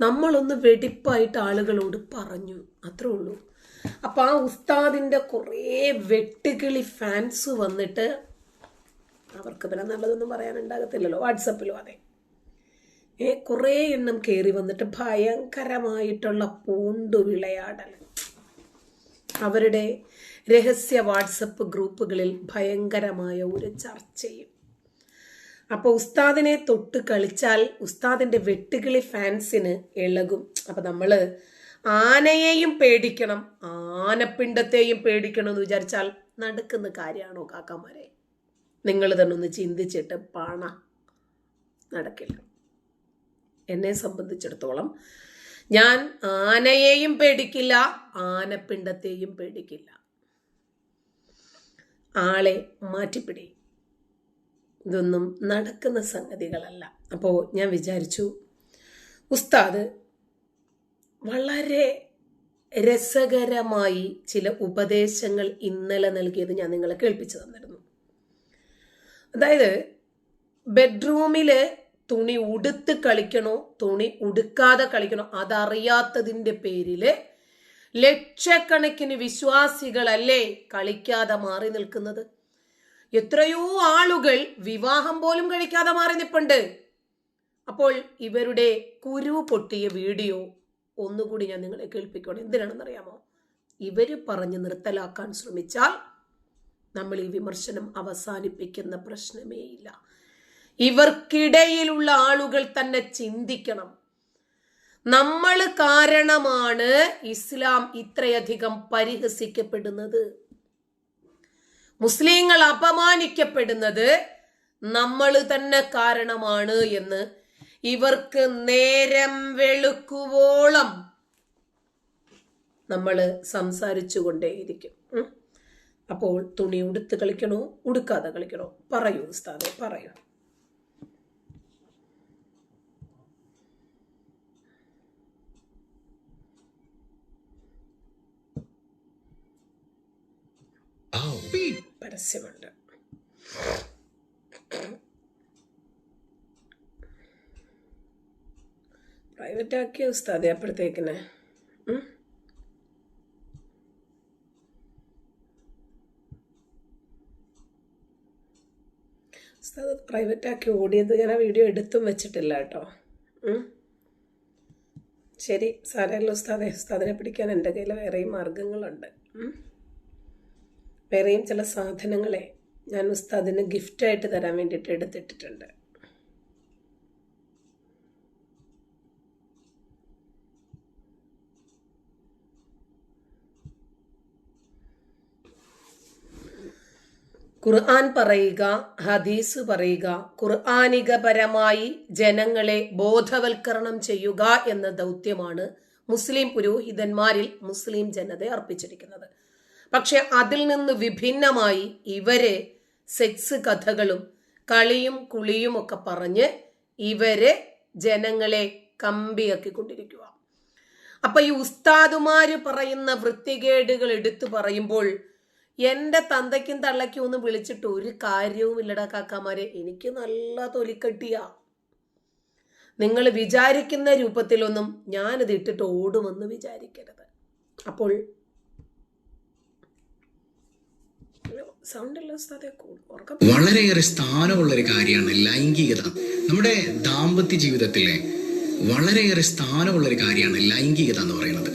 നമ്മളൊന്ന് വെടിപ്പായിട്ട് ആളുകളോട് പറഞ്ഞു. അത്രേ ഉള്ളൂ. അപ്പം ആ ഉസ്താദിന്റെ കുറേ വെട്ടുകിളി ഫാൻസ് വന്നിട്ട് അവർക്ക് പിന്നെ നല്ലതൊന്നും പറയാനുണ്ടാകത്തില്ലല്ലോ. വാട്സപ്പിലും അതെ. ഏ കുറേ എണ്ണം കയറി വന്നിട്ട് ഭയങ്കരമായിട്ടുള്ള പൂണ്ടു വിളയാടൽ അവരുടെ രഹസ്യ വാട്സപ്പ് ഗ്രൂപ്പുകളിൽ ഭയങ്കരമായ ഒരു ചർച്ചയും അപ്പൊ ഉസ്താദിനെ തൊട്ട് കളിച്ചാൽ ഉസ്താദിന്റെ വെട്ടുകിളി ഫാൻസിന് ഇളകും. അപ്പൊ നമ്മൾ ആനയെയും പേടിക്കണം ആനപ്പിണ്ടത്തെയും പേടിക്കണം എന്ന് വിചാരിച്ചാൽ നടക്കുന്ന കാര്യമാണോ കാക്കമാരെ? നിങ്ങൾ തന്നെ ഒന്ന് ചിന്തിച്ചിട്ട് പാണ നടക്കില്ല. എന്നെ സംബന്ധിച്ചിടത്തോളം ഞാൻ ആനയെയും പേടിക്കില്ല ആനപ്പിണ്ടത്തെയും പേടിക്കില്ല. ആളെ മാറ്റിപ്പിടി. ഇതൊന്നും നടക്കുന്ന സംഗതികളല്ല. അപ്പോൾ ഞാൻ വിചാരിച്ചു ഉസ്താദ് വളരെ രസകരമായി ചില ഉപദേശങ്ങൾ ഇന്നലെ നൽകിയത് ഞാൻ നിങ്ങളെ കേൾപ്പിച്ചു തന്നിരുന്നു. അതായത് ബെഡ്റൂമിൽ തുണി ഉടുത്ത് കളിക്കണോ തുണി ഉടുക്കാതെ കളിക്കണോ അതറിയാത്തതിന്റെ പേരിൽ ലക്ഷക്കണക്കിന് വിശ്വാസികളല്ലേ കളിക്കാതെ മാറി നിൽക്കുന്നത്? എത്രയോ ആളുകൾ വിവാഹം പോലും കഴിക്കാതെ മാറി നിൽപ്പുണ്ട് അപ്പോൾ ഇവരുടെ കുരു പൊട്ടിയ വീഡിയോ ഒന്നുകൂടി ഞാൻ നിങ്ങളെ കേൾപ്പിക്കണം എന്തിനാണെന്നറിയാമോ? ഇവർ പറഞ്ഞ് നിർത്തലാക്കാൻ ശ്രമിച്ചാൽ നമ്മൾ ഈ വിമർശനം അവസാനിപ്പിക്കുന്ന പ്രശ്നമേ ഇല്ല. ഇവർക്കിടയിലുള്ള ആളുകൾ തന്നെ ചിന്തിക്കണം. നമ്മൾ കാരണമാണ് ഇസ്ലാം ഇത്രയധികം പരിഹസിക്കപ്പെടുന്നത്. മുസ്ലിങ്ങൾ അപമാനിക്കപ്പെടുന്നത് നമ്മൾ തന്നെ കാരണമാണ് എന്ന്. ഇവർക്ക് നേരം വെളുക്കുവോളം നമ്മൾ സംസാരിച്ചു കൊണ്ടേയിരിക്കും അപ്പോൾ തുണി ഉടുത്ത് കളിക്കണോ? ഉടുക്കാതെ കളിക്കണോ? പറയൂ ഉസ്താദെ പറയൂ. പരസ്യമുണ്ട്. പ്രൈവറ്റ് ആക്കിയ ഉസ്താദെ? അപ്പോഴത്തേക്കിന്? ഉസ്താദ് പ്രൈവറ്റ് ആക്കി ഓടിയത് ഞാൻ ആ വീഡിയോ എടുത്തും വെച്ചിട്ടില്ല കേട്ടോ. ശരി സാരമല്ല ഉസ്താദെ. ഉസ്താദിനെ പിടിക്കാൻ എന്റെ കയ്യിൽ വേറെയും മാർഗങ്ങളുണ്ട്? വേറെയും ചില സാധനങ്ങളെ ഞാൻ ഉസ്താദിന് ഗിഫ്റ്റായിട്ട് തരാൻ വേണ്ടിയിട്ട് എടുത്തിട്ടിട്ടുണ്ട്. ഖുർആൻ പറയുക ഹദീസ് പറയുക ഖുർആാനികപരമായി ജനങ്ങളെ ബോധവൽക്കരണം ചെയ്യുക എന്ന ദൗത്യമാണ് മുസ്ലിം പുരോഹിതന്മാരിൽ മുസ്ലിം ജനത അർപ്പിച്ചിരിക്കുന്നത്. പക്ഷെ അതിൽ നിന്ന് വിഭിന്നമായി ഇവരെ സെക്സ് കഥകളും കളിയും കുളിയും ഒക്കെ പറഞ്ഞ് ഇവരെ ജനങ്ങളെ കമ്പിയാക്കിക്കൊണ്ടിരിക്കുക അപ്പൊ ഈ ഉസ്താദുമാര് പറയുന്ന വൃത്തികേടുകൾ എടുത്തു പറയുമ്പോൾ എന്റെ തന്തയ്ക്കും തള്ളയ്ക്കും ഒന്നും വിളിച്ചിട്ട് ഒരു കാര്യവും ഇല്ലടാ കാക്കാമാരെ എനിക്ക് നല്ല തൊലിക്കട്ടിയാ. നിങ്ങൾ വിചാരിക്കുന്ന രൂപത്തിലൊന്നും ഞാനിത് ഇട്ടിട്ട് ഓടുമെന്ന് വിചാരിക്കരുത്. അപ്പോൾ സൗണ്ട് അല്ല ഉസ്താദെ ഉറക്കം വളരെയേറെ സ്ഥാനമുള്ള ഒരു കാര്യമാണ് ലൈംഗികത. നമ്മുടെ ദാമ്പത്യ ജീവിതത്തിലെ വളരെയേറെ സ്ഥാനമുള്ള ഒരു കാര്യമാണ് ലൈംഗികത എന്ന് പറയുന്നത്.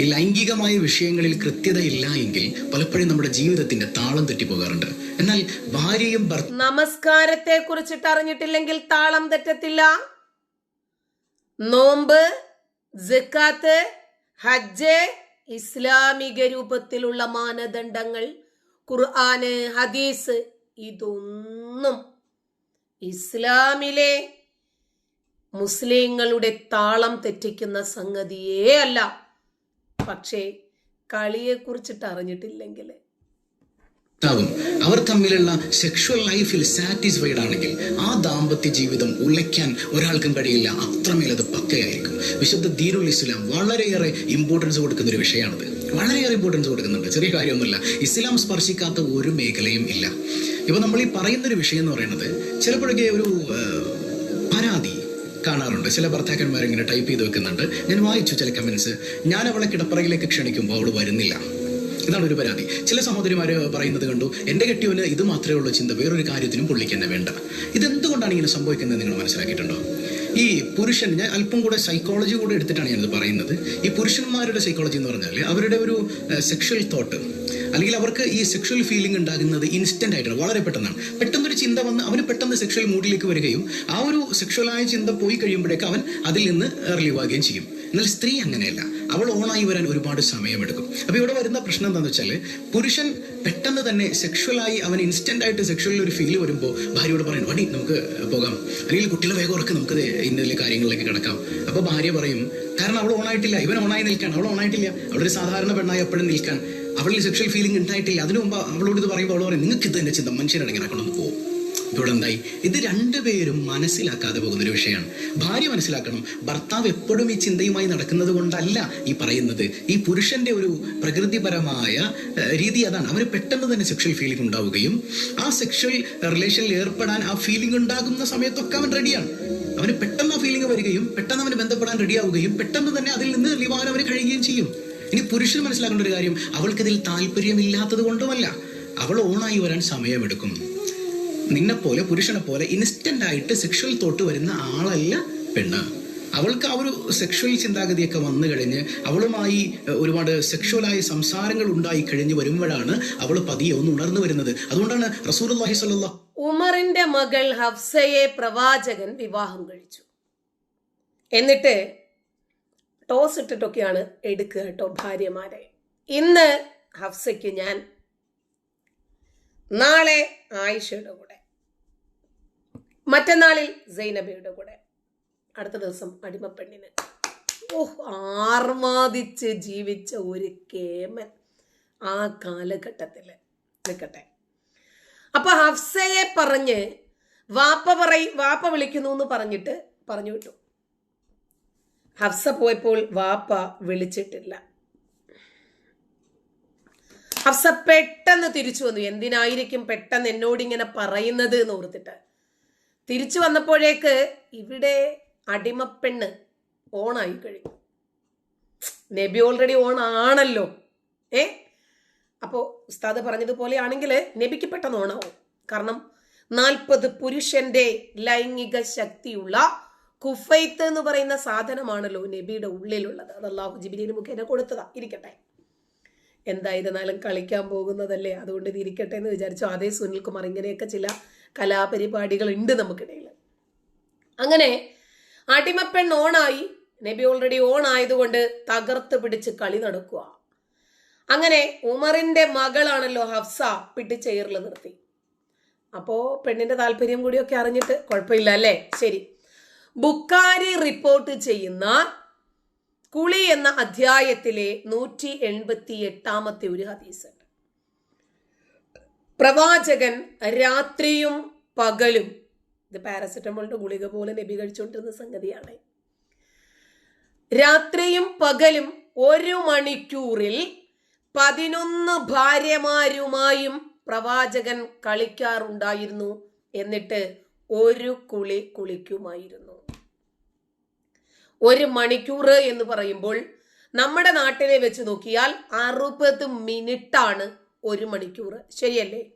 ഈ ലൈംഗികമായ വിഷയങ്ങളിൽ കൃത്യത ഇല്ല എങ്കിൽ പലപ്പോഴും നമ്മുടെ ജീവിതത്തിന്റെ താളം തെറ്റിപ്പോകാറുണ്ട്. എന്നാൽ ഭാര്യയും നമസ്കാരത്തെ കുറിച്ചിട്ട് അറിഞ്ഞിട്ടില്ലെങ്കിൽ താളം തെറ്റത്തില്ല. നോമ്പ് ജക്കാത്ത് ഹജ്ജ് ഇസ്ലാമിക രൂപത്തിലുള്ള മാനദണ്ഡങ്ങൾ ഖുർആന് ഹദീസ് ഇതൊന്നും ഇസ്ലാമിലെ മുസ്ലിങ്ങളുടെ താളം തെറ്റിക്കുന്ന സംഗതിയേ അല്ല. പക്ഷേ കളിയെ കുറിച്ചിട്ട് അറിഞ്ഞിട്ടില്ലെങ്കിൽ അവർ തമ്മിലുള്ള സെക്ഷുവൽ ലൈഫിൽ സാറ്റിസ്ഫൈഡ് ആണെങ്കിൽ ആ ദാമ്പത്യ ജീവിതം ഉലയ്ക്കാൻ ഒരാൾക്കും കഴിയില്ല. അത്രമേൽ അത് പക്കയായിരിക്കും. വിശുദ്ധ ദീനുൽ ഇസ്ലാം വളരെയേറെ ഇമ്പോർട്ടൻസ് കൊടുക്കുന്ന ഒരു വിഷയമാണത്. വളരെയേറെ ഇമ്പോർട്ടൻസ് കൊടുക്കുന്നുണ്ട്. ചെറിയ കാര്യമൊന്നുമില്ല. ഇസ്ലാം സ്പർശിക്കാത്ത ഒരു മേഖലയും ഇല്ല. ഇപ്പൊ നമ്മൾ ഈ പറയുന്ന ഒരു വിഷയം എന്ന് പറയുന്നത് ചിലപ്പോഴൊക്കെ ഒരു പരാതി കാണാറുണ്ട്. ചില ഭർത്താക്കന്മാർ ഇങ്ങനെ ടൈപ്പ് ചെയ്ത് വെക്കുന്നുണ്ട്. ഞാൻ വായിച്ചു ചില കമൻസ് ഞാൻ അവളെ കിടപ്പറയിലേക്ക് ക്ഷണിക്കുമ്പോൾ അവൾ വരുന്നില്ല. ഇതാണ് ഒരു പരാതി. ചില സഹോദരിമാർ പറയുന്നത് കണ്ടു എന്റെ കെട്ടിയവന് ഇത് മാത്രമേ ഉള്ളൂ ചിന്ത വേറൊരു കാര്യത്തിനും പുള്ളിക്ക് തന്നെ വേണ്ട. ഇതെന്തുകൊണ്ടാണ് ഇങ്ങനെ സംഭവിക്കുന്നത് നിങ്ങൾ മനസ്സിലാക്കിയിട്ടുണ്ടോ? ഈ പുരുഷൻ ഞാൻ അല്പം കൂടെ സൈക്കോളജി കൂടെ എടുത്തിട്ടാണ് ഞാനത് പറയുന്നത്. ഈ പുരുഷന്മാരുടെ സൈക്കോളജി എന്ന് പറഞ്ഞാൽ അവരുടെ ഒരു സെക്ഷൽ തോട്ട് അല്ലെങ്കിൽ അവർക്ക് ഈ സെക്ഷൽ ഫീലിംഗ് ഉണ്ടാകുന്നത് ഇൻസ്റ്റന്റ് ആയിട്ടാണ് വളരെ പെട്ടെന്നാണ്. പെട്ടെന്നൊരു ചിന്ത വന്ന് അവന് പെട്ടെന്ന് സെക്ഷൽ മൂഡിലേക്ക് വരികയും ആ ഒരു സെക്ഷലായ ചിന്ത പോയി കഴിയുമ്പോഴേക്ക് അവൻ അതിൽ നിന്ന് റിലീവ് ആകുകയും ചെയ്യും. എന്നാൽ സ്ത്രീ അങ്ങനെയല്ല. അവൾ ഓണായി വരാൻ ഒരുപാട് സമയമെടുക്കും. അപ്പൊ ഇവിടെ വരുന്ന പ്രശ്നം എന്താണെന്ന് വെച്ചാൽ പുരുഷൻ പെട്ടെന്ന് തന്നെ സെക്ഷലായി അവൻ ഇൻസ്റ്റന്റ് ആയിട്ട് സെക്ഷലിൽ ഒരു ഫീൽ വരുമ്പോൾ ഭാര്യയോട് പറയും വടി നമുക്ക് പോകാം. അല്ലെങ്കിൽ കുട്ടികളെ വേഗം ഉറക്കെ നമുക്ക് ഇന്നലെ കാര്യങ്ങളിലേക്ക് കിടക്കാം. അപ്പൊ ഭാര്യ പറയും കാരണം അവൾ ഓണായിട്ടില്ല ഇവൻ ഓണായി നിൽക്കാൻ അവൾ ഓണായിട്ടില്ല അവളൊരു സാധാരണ പെണ്ണായി എപ്പോഴും നിൽക്കാൻ അവളിൽ സെക്ഷൽ ഫീലിംഗ് ഉണ്ടായിട്ടില്ല. അതിനു മുമ്പ് അവളോട് ഇത് പറയുമ്പോൾ അവൾ പറയും നിങ്ങൾക്ക് ഇത് തന്നെ ചിന്ത കൊണ്ടൊന്ന് പോകും ഇവിടെ എന്തായി? ഇത് രണ്ടുപേരും മനസ്സിലാക്കാതെ പോകുന്ന ഒരു വിഷയമാണ്. ഭാര്യ മനസ്സിലാക്കണം. ഭർത്താവ് എപ്പോഴും ഈ ചിന്തയുമായി നടക്കുന്നത് കൊണ്ടല്ല ഈ പറയുന്നത്. ഈ പുരുഷന്റെ ഒരു പ്രകൃതിപരമായ രീതി അതാണ്. അവന് പെട്ടെന്ന് തന്നെ സെക്ഷൽ ഫീലിംഗ് ഉണ്ടാവുകയും ആ സെക്ഷൽ റിലേഷനിൽ ഏർപ്പെടാൻ ആ ഫീലിംഗ് ഉണ്ടാകുന്ന സമയത്തൊക്കെ അവൻ റെഡിയാണ് അവന് പെട്ടെന്ന് ആ ഫീലിംഗ് വരികയും പെട്ടെന്ന് അവന് ബന്ധപ്പെടാൻ റെഡിയാവുകയും പെട്ടെന്ന് തന്നെ അതിൽ നിന്ന് ലിവാൻ അവന് കഴിയുകയും ചെയ്യും. ഇനി പുരുഷന് മനസ്സിലാക്കേണ്ട ഒരു കാര്യം അവൾക്കിതിൽ താല്പര്യമില്ലാത്തത് കൊണ്ടുമല്ല അവൾ ഓണായി വരാൻ സമയമെടുക്കും. നിന്നെ പോലെ പുരുഷനെ പോലെ ഇൻസ്റ്റന്റ് ആയിട്ട് സെക്ഷൽ തോട്ട് വരുന്ന ആളല്ല പെണ്ണ്. അവൾക്ക് ആ ഒരു സെക്ഷൽ ചിന്താഗതിയൊക്കെ വന്നു കഴിഞ്ഞ് അവളുമായി ഒരുപാട് സെക്ഷലായ സംസാരങ്ങൾ ഉണ്ടായി കഴിഞ്ഞ് വരുമ്പോഴാണ് അവൾ പതിയെ ഒന്ന് ഉണർന്നു വരുന്നത്. അതുകൊണ്ടാണ് സ്വല്ലല്ലാഹു ഉമറിന്റെ മകൾ ഹഫ്സയെ പ്രവാചകൻ വിവാഹം കഴിച്ചു. എന്നിട്ട് ടോസ് ഇട്ടിട്ടൊക്കെയാണ് എടുക്കുക കേട്ടോ ഭാര്യമാരെ. ഇന്ന് ഹഫ്സയ്ക്ക് ഞാൻ നാളെ ആയിഷയുടെ കൂടെ മറ്റന്നാളിൽ സൈനബയുടെ കൂടെ അടുത്ത ദിവസം അടിമപ്പെണ്ണിന്. ഓഹ് ആർമാദിച്ച് ജീവിച്ച ഒരു കേമൻ ആ കാലഘട്ടത്തിൽ. നിൽക്കട്ടെ. അപ്പൊ ഹഫ്സയെ പറഞ്ഞ് വാപ്പ പറയും വാപ്പ വിളിക്കുന്നു എന്ന് പറഞ്ഞിട്ട് പറഞ്ഞു വിട്ടു. ഹഫ്സ പോയപ്പോൾ വാപ്പ വിളിച്ചിട്ടില്ല. ഹഫ്സ പെട്ടെന്ന് തിരിച്ചു വന്നു. എന്തിനായിരിക്കും പെട്ടെന്ന് എന്നോട് ഇങ്ങനെ പറയുന്നത് എന്ന് ഓർത്തിട്ട്. തിരിച്ചു വന്നപ്പോഴേക്ക് ഇവിടെ അടിമപ്പെണ്ണ് ഓണായി കഴിഞ്ഞു. നബി ഓൾറെഡി ഓൺ ആണല്ലോ. ഏ? അപ്പോൾ ഉസ്താദ് പറഞ്ഞതുപോലെ ആണെങ്കിൽ നബിക്ക് പെട്ടെന്ന് ഓണാവും. കാരണം നാൽപ്പത് പുരുഷന്റെ ലൈംഗിക ശക്തിയുള്ള കുഫൈത്ത് എന്ന് പറയുന്ന സാധനമാണല്ലോ നബിയുടെ ഉള്ളിലുള്ളത്. അത് അള്ളാഹു ജിബിലിന് മുഖേന കൊടുത്തതാ. ഇരിക്കട്ടെ. എന്തായിരുന്നാലും കളിക്കാൻ പോകുന്നതല്ലേ. അതുകൊണ്ട് ഇത് ഇരിക്കട്ടെ എന്ന് വിചാരിച്ചു. അതേ സുനിൽ കുമാർ ഇങ്ങനെയൊക്കെ ചില കലാപരിപാടികൾ ഉണ്ട് നമുക്കിടയിൽ. അങ്ങനെ അടിമപ്പെൺ ഓണായി. നബി ഓൾറെഡി ഓൺ ആയതുകൊണ്ട് തകർത്ത് പിടിച്ച് കളി നടക്കുക. അങ്ങനെ ഉമറിന്റെ മകളാണല്ലോ ഹഫ്സ പിടിച്ചെയറിൽ നിർത്തി. അപ്പോ പെണ്ണിന്റെ താല്പര്യം കൂടിയൊക്കെ അറിഞ്ഞിട്ട് കുഴപ്പമില്ല അല്ലേ? ശരി. ബുക്കാരി റിപ്പോർട്ട് ചെയ്യുന്ന കുളി എന്ന അധ്യായത്തിലെ നൂറ്റി എൺപത്തി എട്ടാമത്തെ ഒരു ഹദീസ് പ്രവാചകൻ രാത്രിയും പകലും ഇത് പാരസെറ്റമോളിന്റെ ഗുളിക പോലെ നബി കഴിച്ചുകൊണ്ടിരുന്ന സംഗതിയാണ്. രാത്രിയും പകലും ഒരു മണിക്കൂറിൽ പതിനൊന്ന് ഭാര്യമാരുമായും പ്രവാചകൻ കളിക്കാറുണ്ടായിരുന്നു എന്നിട്ട് ഒരു കുളി കുളിക്കുമായിരുന്നു. ഒരു മണിക്കൂർ എന്ന് പറയുമ്പോൾ നമ്മുടെ നാട്ടിലെ വെച്ച് നോക്കിയാൽ അറുപത് മിനിറ്റാണ് ഒരു മണിക്കൂർ. ശരിയല്ലേ?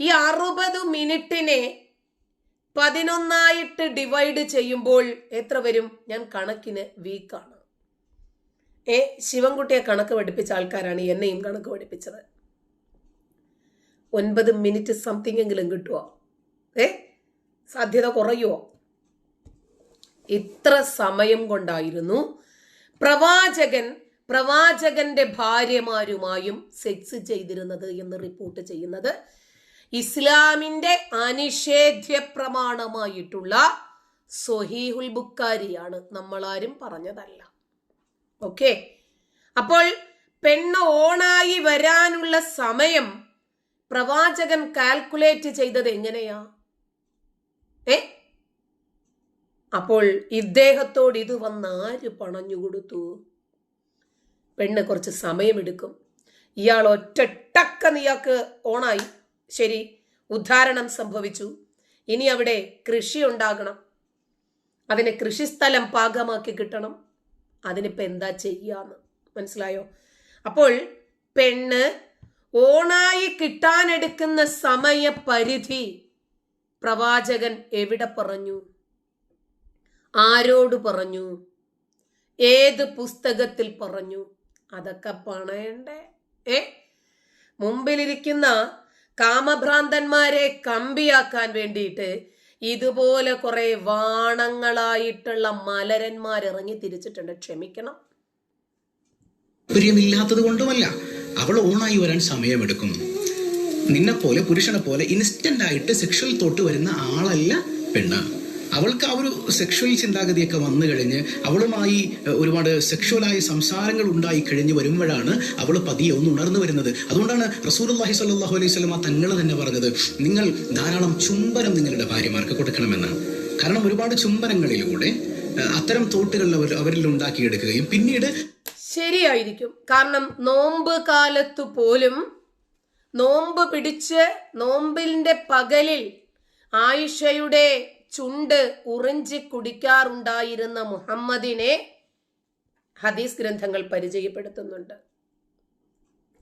ഈ അറുപത് മിനിറ്റിനെ പതിനൊന്നായിട്ട് ഡിവൈഡ് ചെയ്യുമ്പോൾ എത്ര വരും? ഞാൻ കണക്കിന് വീക്കാണ്. ഏ ശിവൻകുട്ടിയെ കണക്ക് പഠിപ്പിച്ച ആൾക്കാരാണ് എന്നെയും കണക്ക് പഠിപ്പിച്ചത്. ഒൻപത് മിനിറ്റ് സംതിങ് എങ്കിലും കിട്ടുമോ ഏ സാധ്യത കുറയുമോ ഇത്ര സമയം കൊണ്ടായിരുന്നു പ്രവാചകൻ പ്രവാചകന്റെ ഭാര്യമാരുമായും സെക്സ് ചെയ്തിരുന്നത് എന്ന് റിപ്പോർട്ട് ചെയ്യുന്നത്. ഇസ്ലാമിന്റെ അനിഷേധ്യ പ്രമാണമായിട്ടുള്ള സൊഹീഹുൽ ബുക്കാരിയാണ് നമ്മളാരും പറഞ്ഞതല്ല. ഓക്കെ അപ്പോൾ പെണ്ണ് ഓണായി വരാനുള്ള സമയം പ്രവാചകൻ കാൽക്കുലേറ്റ് ചെയ്തത് എങ്ങനെയാ? ഏ? അപ്പോൾ ഇദ്ദേഹത്തോട് ഇത് വന്ന് ആര് പണഞ്ഞു കൊടുത്തു? പെണ്ണ് കുറച്ച് സമയമെടുക്കും. ഇയാൾ ഒറ്റട്ടക്കന്ന് ഇയാൾക്ക് ഓണായി. ശരി ഉദ്ധാരണം സംഭവിച്ചു. ഇനി അവിടെ കൃഷി ഉണ്ടാകണം. അതിന് കൃഷിസ്ഥലം പാകമാക്കി കിട്ടണം. അതിനിപ്പോൾ എന്താ ചെയ്യാന്ന് മനസ്സിലായോ? അപ്പോൾ പെണ്ണ് ഓണായി കിട്ടാനെടുക്കുന്ന സമയപരിധി പ്രവാചകൻ എവിടെ പറഞ്ഞു? ആരോട് പറഞ്ഞു? ഏത് പുസ്തകത്തിൽ പറഞ്ഞു? അതൊക്കെ പണയണ്ടേ? ഏ? മുമ്പിലിരിക്കുന്ന കാമഭ്രാന്തന്മാരെ കമ്പിയാക്കാൻ വേണ്ടിയിട്ട് ഇതുപോലെ കുറെ വാണങ്ങളായിട്ടുള്ള മലരന്മാർ ഇറങ്ങി തിരിച്ചിട്ടുണ്ട്. ക്ഷമിക്കണം. താല്പര്യമില്ലാത്തത് കൊണ്ടുമല്ല. അവൾ ഓണായി വരാൻ സമയമെടുക്കും നിന്നെ പോലെ പുരുഷനെ പോലെ ഇൻസ്റ്റന്റ് ആയിട്ട് സെക്ഷൽ തോട്ട് വരുന്ന ആളല്ല പെണ്ണ്. അവൾക്ക് ആ ഒരു സെക്ഷൽ ചിന്താഗതിയൊക്കെ വന്നു കഴിഞ്ഞ് അവളുമായി ഒരുപാട് സെക്ഷലായ സംസാരങ്ങൾ ഉണ്ടായി കഴിഞ്ഞ് വരുമ്പോഴാണ് അവൾ പതിയെ ഒന്ന് ഉണർന്നു വരുന്നത്. അതുകൊണ്ടാണ് റസൂലുള്ളാഹി സ്വല്ലല്ലാഹു അലൈഹി സ്വലമ തങ്ങൾ തന്നെ പറഞ്ഞത് നിങ്ങൾ ധാരാളം ചുംബനം നിങ്ങളുടെ ഭാര്യമാർക്ക് കൊടുക്കണമെന്ന്. കാരണം ഒരുപാട് ചുംബനങ്ങളിലൂടെ അത്തരം തോട്ടുകൾ അവർ അവരിൽ ഉണ്ടാക്കിയെടുക്കുകയും പിന്നീട് ശരിയായിരിക്കും. കാരണം നോമ്പ് കാലത്ത് പോലും നോമ്പ് പിടിച്ച് നോമ്പിന്റെ പകലിൽ ആയിഷയുടെ ചുണ്ട് ഉറിഞ്ചി കുടിക്കാറുണ്ടായിരുന്ന മുഹമ്മദിനെ ഹദീസ് ഗ്രന്ഥങ്ങൾ പരിചയപ്പെടുത്തുന്നുണ്ട്.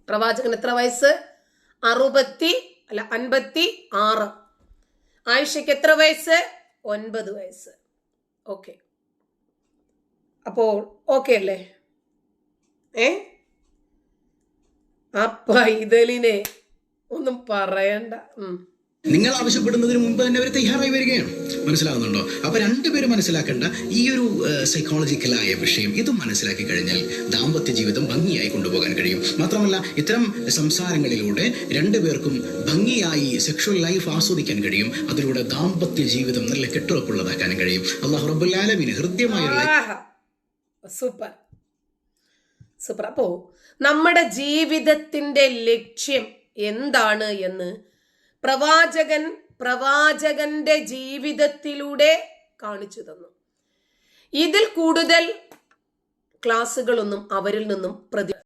പ്രവാചകൻ എത്ര വയസ്സ്? അറുപത്തി അല്ല അൻപത്തി ആറ്. ആയിഷയ്ക്ക് എത്ര വയസ്സ്? ഒൻപത് വയസ്സ്. ഓക്കെ. അപ്പോൾ ഓക്കെ അല്ലേ? ഏ? ആ പൈതലിനെ ഒന്നും പറയണ്ട. നിങ്ങൾ ആവശ്യപ്പെടുന്നതിന് മുമ്പ് തന്നെ അവർ തയ്യാറായി വരികയാണ്. മനസ്സിലാകുന്നുണ്ടോ? അപ്പൊ രണ്ടുപേരും മനസ്സിലാക്കേണ്ട ഈ ഒരു സൈക്കോളജിക്കലായ വിഷയം ഇത് മനസ്സിലാക്കി കഴിഞ്ഞാൽ ദാമ്പത്യ ജീവിതം ഭംഗിയായി കൊണ്ടുപോകാൻ കഴിയും. മാത്രമല്ല ഇത്തരം സംസാരങ്ങളിലൂടെ രണ്ടുപേർക്കും ഭംഗിയായി സെക്ഷൽ ലൈഫ് ആസ്വദിക്കാൻ കഴിയും. അതിലൂടെ ദാമ്പത്യ ജീവിതം നല്ല കെട്ടുറപ്പുള്ളതാക്കാനും കഴിയും. അള്ളാഹു റബുല്ലാലമിന് ഹൃദ്യമായ. സൂപ്പർ. സൂപ്പർ. അപ്പോ നമ്മുടെ ജീവിതത്തിന്റെ ലക്ഷ്യം എന്താണ് എന്ന് പ്രവാചകൻ പ്രവാചകന്റെ ജീവിതത്തിലൂടെ കാണിച്ചു തന്നു. ഇതിൽ കൂടുതൽ ക്ലാസ്സുകളൊന്നും അവരിൽ നിന്നും പ്രതി